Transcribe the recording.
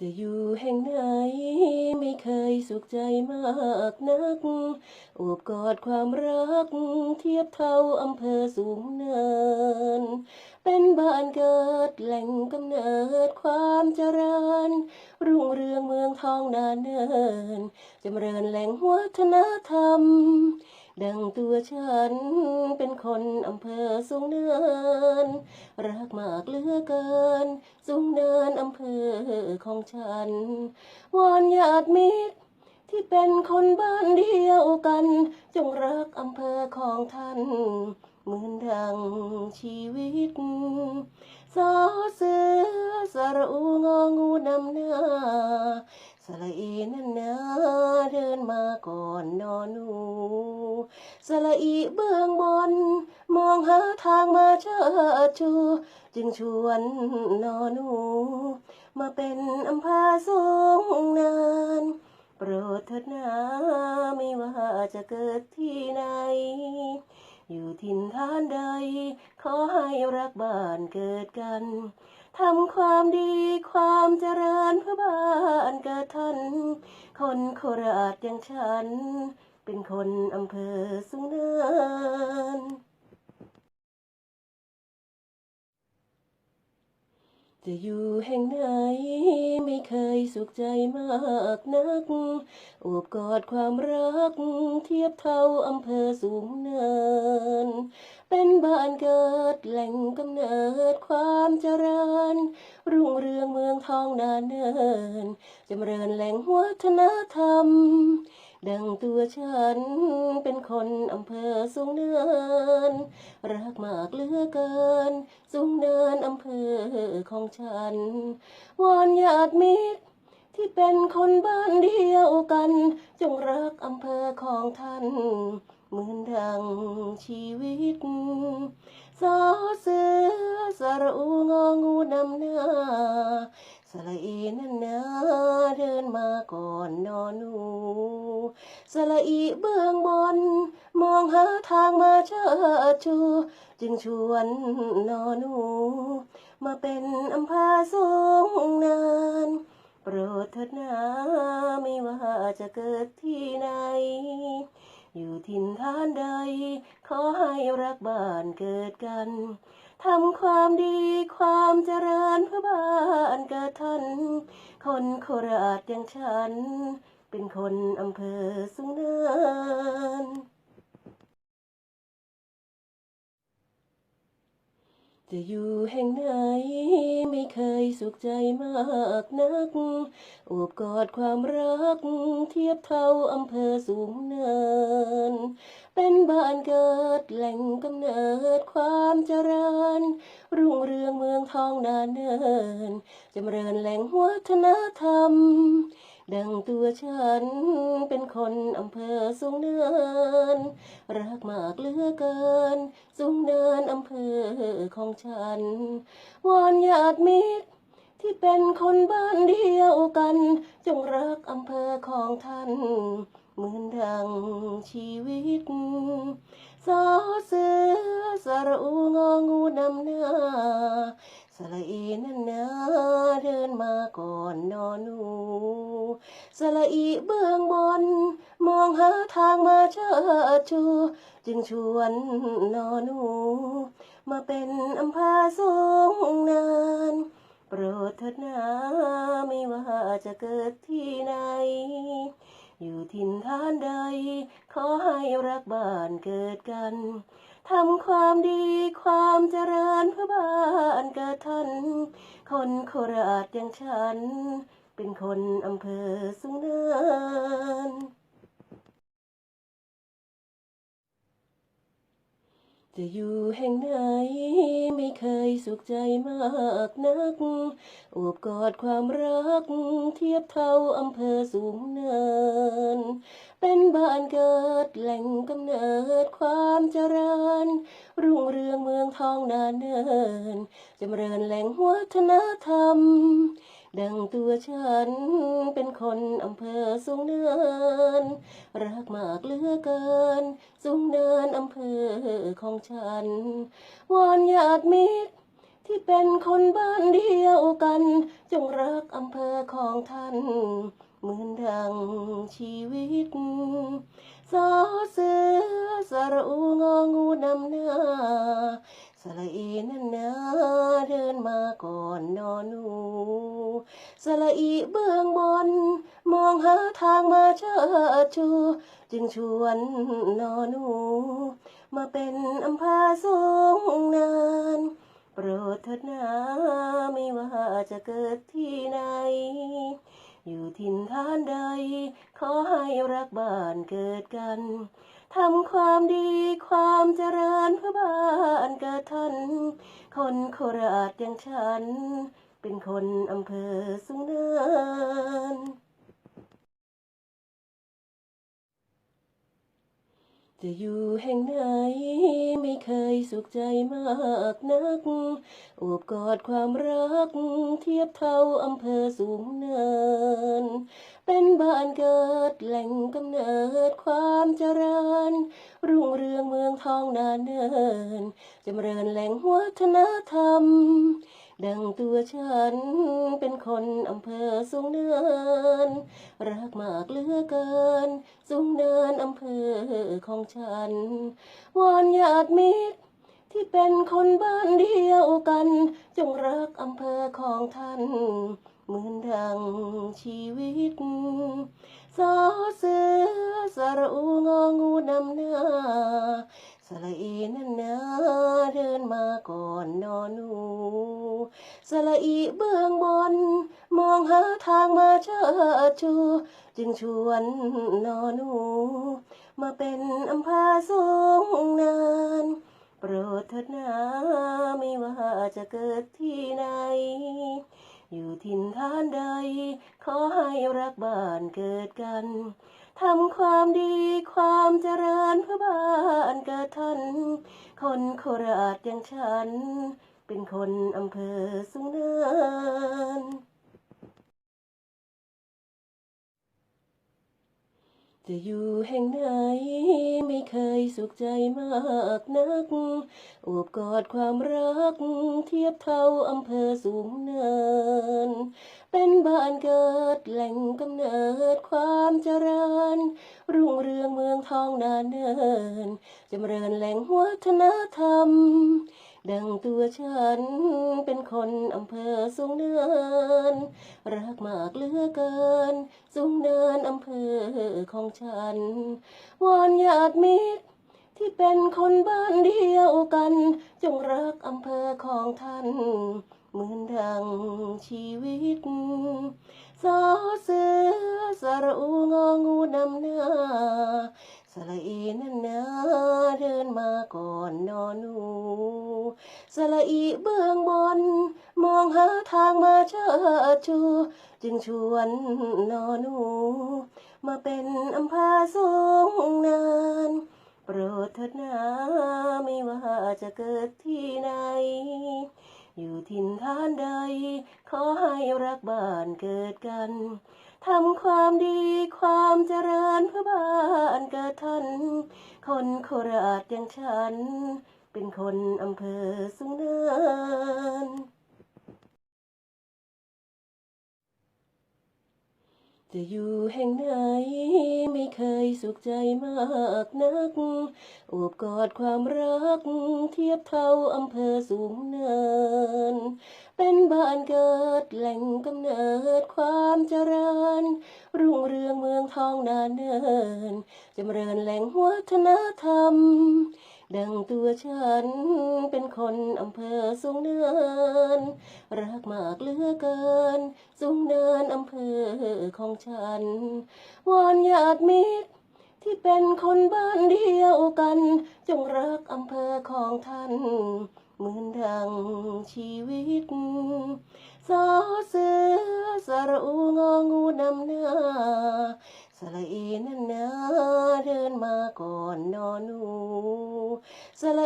จะอยู่แห่งไหนไม่เคยสุขใจมากนักโอบกอดความรัก เทียบเท่าอำเภอสูงเนิน เป็นบ้านเกิดแหล่งกำเนิดความเจริญ รุ่งเรืองเมืองทองนานเนินจำเริญแหล่งวัฒนธรรม ดังตัวฉันเป็นคนอำเภอสูงเนิน รักมากเหลือเกิน สูงเนินอำเภอของฉัน วอนญาติมิตรที่เป็นคนบ้านเดียวกัน จงรักอำเภอของท่านเหมือนดังชีวิตสอเสือสระอูงองูนำหน้า สระเอนั่นนาเดินมาก่อนนอนหนูสระอีเบื้องบน มองหาทางมาเชิดชู จึงชวนนอนหนูมาเป็นอำพาสูงนานโปรดเถิดนาไม่ว่าจะเกิดที่ไหน อยู่ถิ่นฐานใด ขอให้รักบ้านเกิดกัน ทำความดีความเจริญเพื่อบ้านเกิดท่านคนโคราชอย่างฉัน เป็นคนอำเภอสูงเนินจะอยู่แห่งไหนไม่เคยสุขใจมากนักโอบกอดความรัก เทียบเท่าอำเภอสูงเนินเป็นบ้านเกิดแหล่งกำเนิดความเจริญ รุ่งเรืองเมืองทองนานเนินจำเริญแหล่งวัฒนธรรม ดังตัวฉันเป็นคนอำเภอสูงเนิน รักมากเหลือเกิน สูงเนินอำเภอของฉัน วอนญาติมิตรที่เป็นคนบ้านเดียวกัน จงรักอำเภอของท่าน เหมือนดังชีวิตสอเสือสระอูงองูนำหน้าสระเอนั่นนาเดินมาก่อนนอนหนูสระอีเบื้องบน มองหาทางมาเชิดชู จึงชวนนอนหนูมาเป็นอำพาสูงนานโปรดเถิดนาไม่ว่าจะเกิดที่ไหน อยู่ถิ่นฐานใด ขอให้รักบ้านเกิดกัน ทำความดีความเจริญเพื่อบ้านเกิดท่าน คนโคราชอย่างฉัน เป็นคนอำเภอสูงเนิน จะอยู่แห่งไหน ไม่เคยสุขใจมากนักโอบกอดความรัก เทียบเท่าอำเภอสูงเนิน เป็นบ้านเกิดแหล่งกำเนิดความเจริญ รุ่งเรืองเมืองทองนานเนินจำเริญแหล่งวัฒนธรรม ดังตัวฉันเป็นคนอำเภอสูงเนิน รักมากเหลือเกิน สูงเนินอำเภอของฉัน วอนญาติมิตรที่เป็นคนบ้านเดียวกัน จงรักอำเภอของท่านเหมือนดังชีวิตสอเสือสระอูงองูนำหน้าสระเอนันนาเดินมาก่อนนอนหนู สระอีเบื้องบน มองหาทางมาเชิดชู จึงชวนนอนู มาเป็นอำพาสูงนาน โปรดเถิดนาไม่ว่าจะเกิดที่ไหน อยู่ถิ่นฐานใด ขอให้รักบ้านเกิดกันทำความดีความเจริญเพื่อบ้านเกิดท่านคนโคราชอย่างฉัน เป็นคนอำเภอสูงเนิน จะอยู่แห่งไหนไม่เคยสุขใจมากนักโอบกอดความรักเทียบเท่าอำเภอสูงเนิน เป็นบ้านเกิดแหล่งกำเนิดความเจริญ รุ่งเรืองเมืองทองนานเนินจำเริญแหล่งวัฒนธรรม ดังตัวฉันเป็นคนอำเภอสูงเนิน รักมากเหลือเกิน สูงเนินอำเภอของฉัน วอนญาติมิตรที่เป็นคนบ้านเดียวกัน จงรักอำเภอของท่าน เหมือนดังชีวิตสอเสือ สระอีเบื้องบน มองหาทางมาเชิดชู จึงชวนนอนู มาเป็นอำพาสูงนาน โปรดเถิดนาไม่ว่าจะเกิดที่ไหน อยู่ถิ่นฐานใด ขอให้รักบ้านเกิดกันทำความดีความเจริญเพื่อบ้านเกิดท่านคนโคราชอย่างฉัน เป็นคนอำเภอสุงเนิน จะอยู่แห่งไหนไม่เคยสุขใจมากนักโอบกอดความรักเทียบเท่าอำเภอสูงเนิน เป็นบ้านเกิดแหล่งกำเนิดความเจริญ รุ่งเรืองเมืองทองนานเนินจำเริญแหล่งวัฒนธรรม ดังตัวฉันเป็นคนอำเภอสูงเนิน รักมากเหลือเกิน สูงเนินอำเภอของฉัน วอนญาติมิตรที่เป็นคนบ้านเดียวกัน จงรักอำเภอของท่านเหมือนดังชีวิตสอเสือสระอูงองูนำหน้าสระอีนันนาเดินมาก่อนนอหนู สระอีเบื้องบน มองหาทางมาเชิดชู จึงชวนนอหนู มาเป็นอำพาสูงนาน โปรดเถิดนาไม่ว่าจะเกิดที่ไหน อยู่ถิ่นฐานใด ขอให้รักบ้านเกิดกันทำความดีความเจริญเพื่อบ้านเกิดท่านคนโคราชอย่างฉัน เป็นคนอำเภอสูงเนิน จะอยู่แห่งไหนไม่เคยสุขใจมากนักโอบกอดความรักเทียบเท่าอำเภอสูงเนิน เป็นบ้านเกิดแหล่งกำเนิดความเจริญ รุ่งเรืองเมืองทองนานเนินจำเริญแหล่งวัฒนธรรม ดังตัวฉันเป็นคนอำเภอสูงเนิน รักมากเหลือเกิน สูงเนินอำเภอของฉัน วอนญาติมิตรที่เป็นคนบ้านเดียวกัน จงรักอำเภอของท่าน เหมือนดังชีวิตสอเสือสระอูงองูนำหน้า สระอีนั่นนาเดินมาก่อนนอหนูสระอีเบื้องบน มองหาทางมาเชิดชู จึงชวนนอหนู มาเป็นอำพาสูงนานโปรดเถิดนาไม่ว่าจะเกิดที่ไหน อยู่ถิ่นฐานใด ขอให้รักบ้านเกิดกัน ทำความดีความเจริญเพื่อบ้านเกิดท่าน คนโคราชอย่างฉัน เป็นคนอำเภอสูงเนิน จะอยู่แห่งไหนไม่เคยสุขใจมากนักโอบกอดความรัก เทียบเท่าอำเภอสูงเนิน เป็นบ้านเกิดแหล่งกำเนิดความเจริญ รุ่งเรืองเมืองทองนานเนินจำเริญแหล่งวัฒนธรรม ดังตัวฉันเป็นคนอำเภอสูงเนิน รักมากเหลือเกิน สูงเนินอำเภอของฉัน วอนญาติมิตรที่เป็นคนบ้านเดียวกัน จงรักอำเภอของท่านเหมือนดังชีวิตสอเสือสระอูงองูนำหน้า สละเอนั่นนะเดินมาก่อนนอนหนูสละ